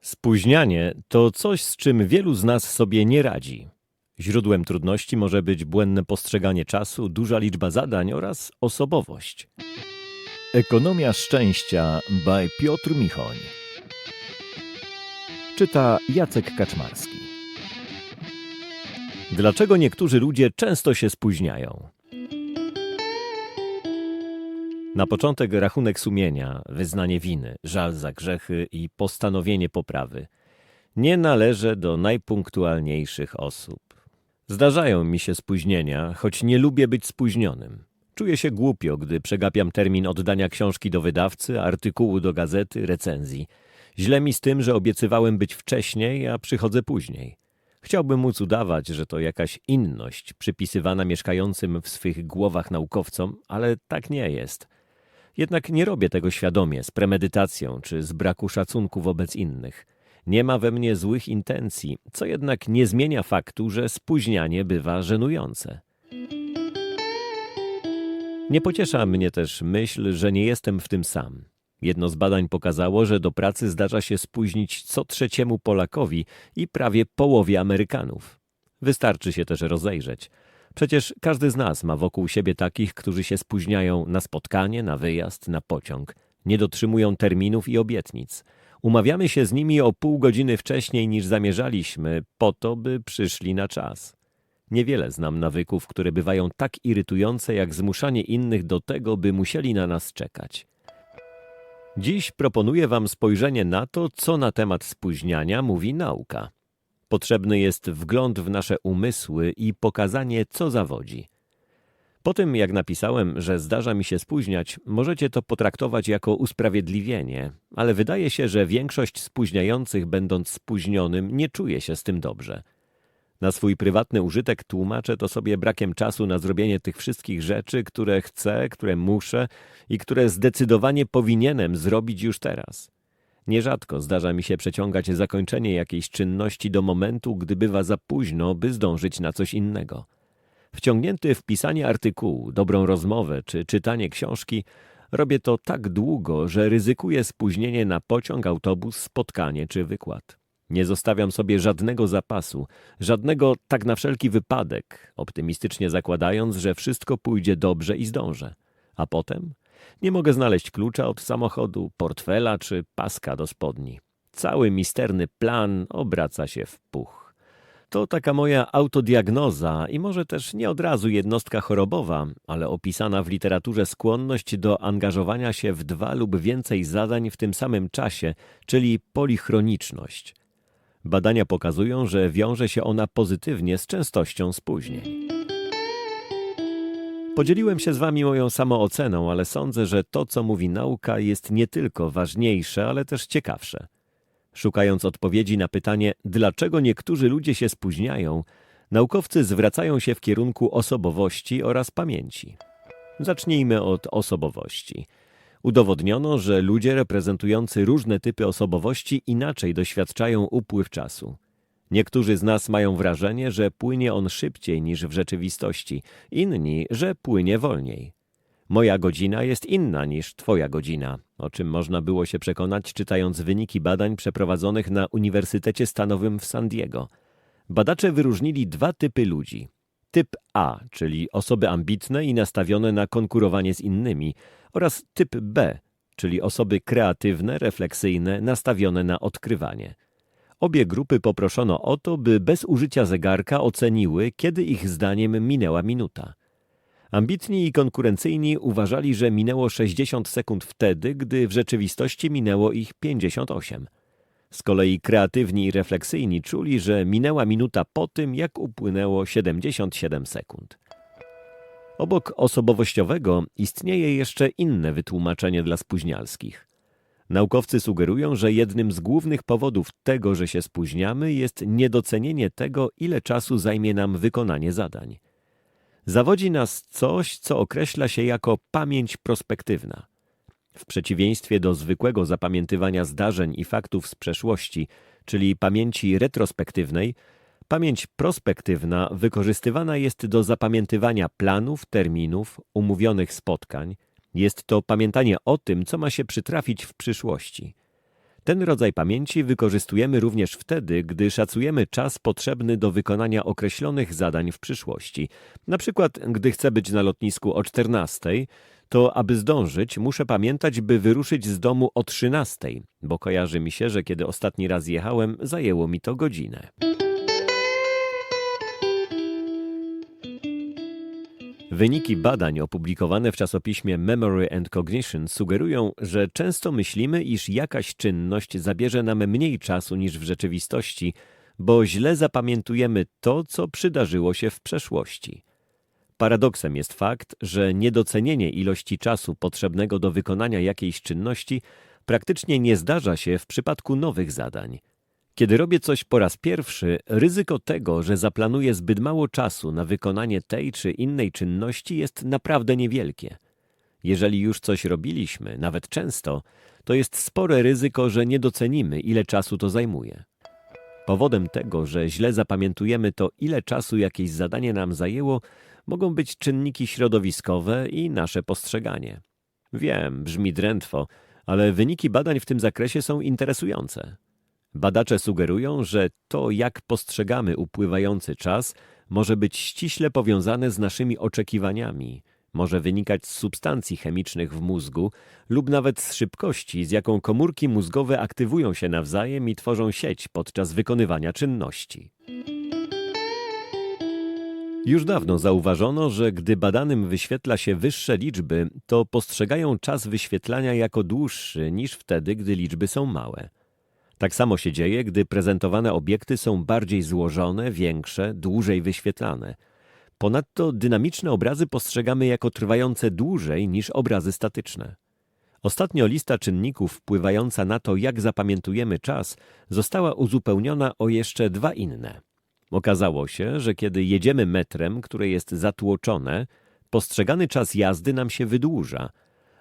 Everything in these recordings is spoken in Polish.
Spóźnianie to coś, z czym wielu z nas sobie nie radzi. Źródłem trudności może być błędne postrzeganie czasu, duża liczba zadań oraz osobowość. Ekonomia szczęścia by Piotr Michoń. Czyta Jacek Kaczmarski. Dlaczego niektórzy ludzie często się spóźniają? Na początek rachunek sumienia, wyznanie winy, żal za grzechy i postanowienie poprawy. Nie należę do najpunktualniejszych osób. Zdarzają mi się spóźnienia, choć nie lubię być spóźnionym. Czuję się głupio, gdy przegapiam termin oddania książki do wydawcy, artykułu do gazety, recenzji. Źle mi z tym, że obiecywałem być wcześniej, a przychodzę później. Chciałbym móc udawać, że to jakaś inność przypisywana mieszkającym w swych głowach naukowcom, ale tak nie jest. Jednak nie robię tego świadomie, z premedytacją czy z braku szacunku wobec innych. Nie ma we mnie złych intencji, co jednak nie zmienia faktu, że spóźnianie bywa żenujące. Nie pociesza mnie też myśl, że nie jestem w tym sam. Jedno z badań pokazało, że do pracy zdarza się spóźnić co trzeciemu Polakowi i prawie połowie Amerykanów. Wystarczy się też rozejrzeć. Przecież każdy z nas ma wokół siebie takich, którzy się spóźniają na spotkanie, na wyjazd, na pociąg, nie dotrzymują terminów i obietnic. Umawiamy się z nimi o pół godziny wcześniej niż zamierzaliśmy, po to, by przyszli na czas. Niewiele znam nawyków, które bywają tak irytujące, jak zmuszanie innych do tego, by musieli na nas czekać. Dziś proponuję Wam spojrzenie na to, co na temat spóźniania mówi nauka. Potrzebny jest wgląd w nasze umysły i pokazanie, co zawodzi. Po tym, jak napisałem, że zdarza mi się spóźniać, możecie to potraktować jako usprawiedliwienie, ale wydaje się, że większość spóźniających, będąc spóźnionym, nie czuje się z tym dobrze. Na swój prywatny użytek tłumaczę to sobie brakiem czasu na zrobienie tych wszystkich rzeczy, które chcę, które muszę i które zdecydowanie powinienem zrobić już teraz. Nierzadko zdarza mi się przeciągać zakończenie jakiejś czynności do momentu, gdy bywa za późno, by zdążyć na coś innego. Wciągnięty w pisanie artykułu, dobrą rozmowę czy czytanie książki, robię to tak długo, że ryzykuję spóźnienie na pociąg, autobus, spotkanie czy wykład. Nie zostawiam sobie żadnego zapasu, żadnego tak na wszelki wypadek, optymistycznie zakładając, że wszystko pójdzie dobrze i zdążę. A potem nie mogę znaleźć klucza od samochodu, portfela czy paska do spodni. Cały misterny plan obraca się w puch. To taka moja autodiagnoza i może też nie od razu jednostka chorobowa, ale opisana w literaturze skłonność do angażowania się w dwa lub więcej zadań w tym samym czasie, czyli polichroniczność. Badania pokazują, że wiąże się ona pozytywnie z częstością spóźnień. Podzieliłem się z Wami moją samooceną, ale sądzę, że to, co mówi nauka, jest nie tylko ważniejsze, ale też ciekawsze. Szukając odpowiedzi na pytanie, dlaczego niektórzy ludzie się spóźniają, naukowcy zwracają się w kierunku osobowości oraz pamięci. Zacznijmy od osobowości. Udowodniono, że ludzie reprezentujący różne typy osobowości inaczej doświadczają upływ czasu. Niektórzy z nas mają wrażenie, że płynie on szybciej niż w rzeczywistości, inni, że płynie wolniej. Moja godzina jest inna niż Twoja godzina, o czym można było się przekonać czytając wyniki badań przeprowadzonych na Uniwersytecie Stanowym w San Diego. Badacze wyróżnili dwa typy ludzi. Typ A, czyli osoby ambitne i nastawione na konkurowanie z innymi, oraz typ B, czyli osoby kreatywne, refleksyjne, nastawione na odkrywanie. Obie grupy poproszono o to, by bez użycia zegarka oceniły, kiedy ich zdaniem minęła minuta. Ambitni i konkurencyjni uważali, że minęło 60 sekund wtedy, gdy w rzeczywistości minęło ich 58. Z kolei kreatywni i refleksyjni czuli, że minęła minuta po tym, jak upłynęło 77 sekund. Obok osobowościowego istnieje jeszcze inne wytłumaczenie dla spóźnialskich. Naukowcy sugerują, że jednym z głównych powodów tego, że się spóźniamy, jest niedocenienie tego, ile czasu zajmie nam wykonanie zadań. Zawodzi nas coś, co określa się jako pamięć prospektywna. W przeciwieństwie do zwykłego zapamiętywania zdarzeń i faktów z przeszłości, czyli pamięci retrospektywnej, pamięć prospektywna wykorzystywana jest do zapamiętywania planów, terminów, umówionych spotkań. Jest to pamiętanie o tym, co ma się przytrafić w przyszłości. Ten rodzaj pamięci wykorzystujemy również wtedy, gdy szacujemy czas potrzebny do wykonania określonych zadań w przyszłości. Na przykład, gdy chcę być na lotnisku o 14, to aby zdążyć, muszę pamiętać, by wyruszyć z domu o 13, bo kojarzy mi się, że kiedy ostatni raz jechałem, zajęło mi to godzinę. Wyniki badań opublikowane w czasopiśmie Memory and Cognition sugerują, że często myślimy, iż jakaś czynność zabierze nam mniej czasu niż w rzeczywistości, bo źle zapamiętujemy to, co przydarzyło się w przeszłości. Paradoksem jest fakt, że niedocenienie ilości czasu potrzebnego do wykonania jakiejś czynności praktycznie nie zdarza się w przypadku nowych zadań. Kiedy robię coś po raz pierwszy, ryzyko tego, że zaplanuję zbyt mało czasu na wykonanie tej czy innej czynności jest naprawdę niewielkie. Jeżeli już coś robiliśmy, nawet często, to jest spore ryzyko, że nie docenimy, ile czasu to zajmuje. Powodem tego, że źle zapamiętujemy to, ile czasu jakieś zadanie nam zajęło, mogą być czynniki środowiskowe i nasze postrzeganie. Wiem, brzmi drętwo, ale wyniki badań w tym zakresie są interesujące. Badacze sugerują, że to, jak postrzegamy upływający czas, może być ściśle powiązane z naszymi oczekiwaniami, może wynikać z substancji chemicznych w mózgu lub nawet z szybkości, z jaką komórki mózgowe aktywują się nawzajem i tworzą sieć podczas wykonywania czynności. Już dawno zauważono, że gdy badanym wyświetla się wyższe liczby, to postrzegają czas wyświetlania jako dłuższy niż wtedy, gdy liczby są małe. Tak samo się dzieje, gdy prezentowane obiekty są bardziej złożone, większe, dłużej wyświetlane. Ponadto dynamiczne obrazy postrzegamy jako trwające dłużej niż obrazy statyczne. Ostatnio lista czynników wpływająca na to, jak zapamiętujemy czas, została uzupełniona o jeszcze dwa inne. Okazało się, że kiedy jedziemy metrem, które jest zatłoczone, postrzegany czas jazdy nam się wydłuża.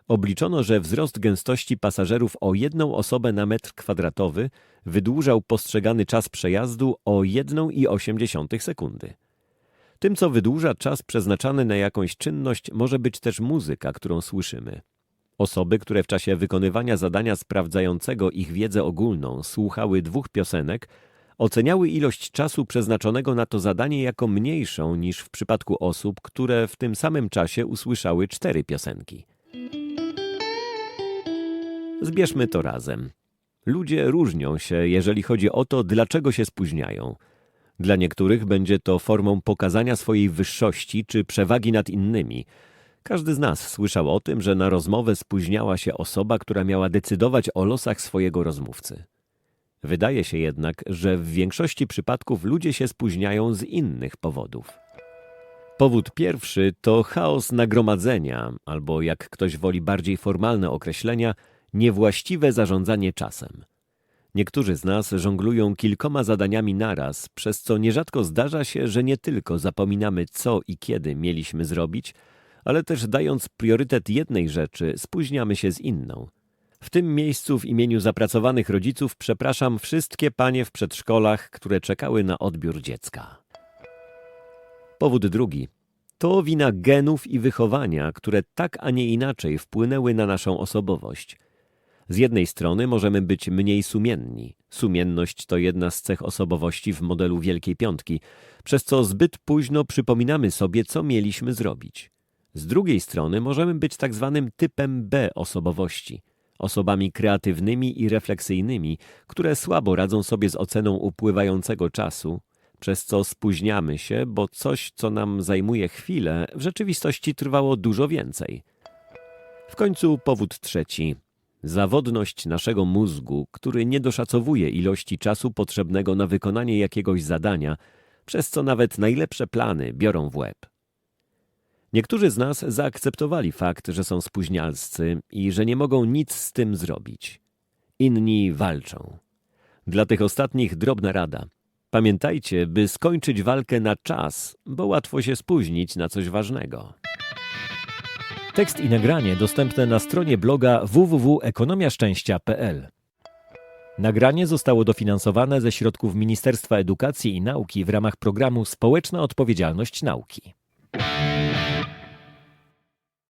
Obliczono, że wzrost gęstości pasażerów o jedną osobę na metr kwadratowy wydłużał postrzegany czas przejazdu o 1,8 sekundy. Tym, co wydłuża czas przeznaczany na jakąś czynność, może być też muzyka, którą słyszymy. Osoby, które w czasie wykonywania zadania sprawdzającego ich wiedzę ogólną słuchały dwóch piosenek, oceniały ilość czasu przeznaczonego na to zadanie jako mniejszą niż w przypadku osób, które w tym samym czasie usłyszały cztery piosenki. Zbierzmy to razem. Ludzie różnią się, jeżeli chodzi o to, dlaczego się spóźniają. Dla niektórych będzie to formą pokazania swojej wyższości czy przewagi nad innymi. Każdy z nas słyszał o tym, że na rozmowę spóźniała się osoba, która miała decydować o losach swojego rozmówcy. Wydaje się jednak, że w większości przypadków ludzie się spóźniają z innych powodów. Powód pierwszy to chaos nagromadzenia, albo jak ktoś woli bardziej formalne określenia, niewłaściwe zarządzanie czasem. Niektórzy z nas żonglują kilkoma zadaniami naraz, przez co nierzadko zdarza się, że nie tylko zapominamy co i kiedy mieliśmy zrobić, ale też dając priorytet jednej rzeczy, spóźniamy się z inną. W tym miejscu w imieniu zapracowanych rodziców przepraszam wszystkie panie w przedszkolach, które czekały na odbiór dziecka. Powód drugi. To wina genów i wychowania, które tak, a nie inaczej wpłynęły na naszą osobowość. Z jednej strony możemy być mniej sumienni. Sumienność to jedna z cech osobowości w modelu Wielkiej Piątki, przez co zbyt późno przypominamy sobie, co mieliśmy zrobić. Z drugiej strony możemy być tak zwanym typem B osobowości, osobami kreatywnymi i refleksyjnymi, które słabo radzą sobie z oceną upływającego czasu, przez co spóźniamy się, bo coś, co nam zajmuje chwilę, w rzeczywistości trwało dużo więcej. W końcu powód trzeci. Zawodność naszego mózgu, który nie doszacowuje ilości czasu potrzebnego na wykonanie jakiegoś zadania, przez co nawet najlepsze plany biorą w łeb. Niektórzy z nas zaakceptowali fakt, że są spóźnialscy i że nie mogą nic z tym zrobić. Inni walczą. Dla tych ostatnich drobna rada. Pamiętajcie, by skończyć walkę na czas, bo łatwo się spóźnić na coś ważnego. Tekst i nagranie dostępne na stronie bloga www.ekonomiaszczęścia.pl. Nagranie zostało dofinansowane ze środków Ministerstwa Edukacji i Nauki w ramach programu Społeczna Odpowiedzialność Nauki.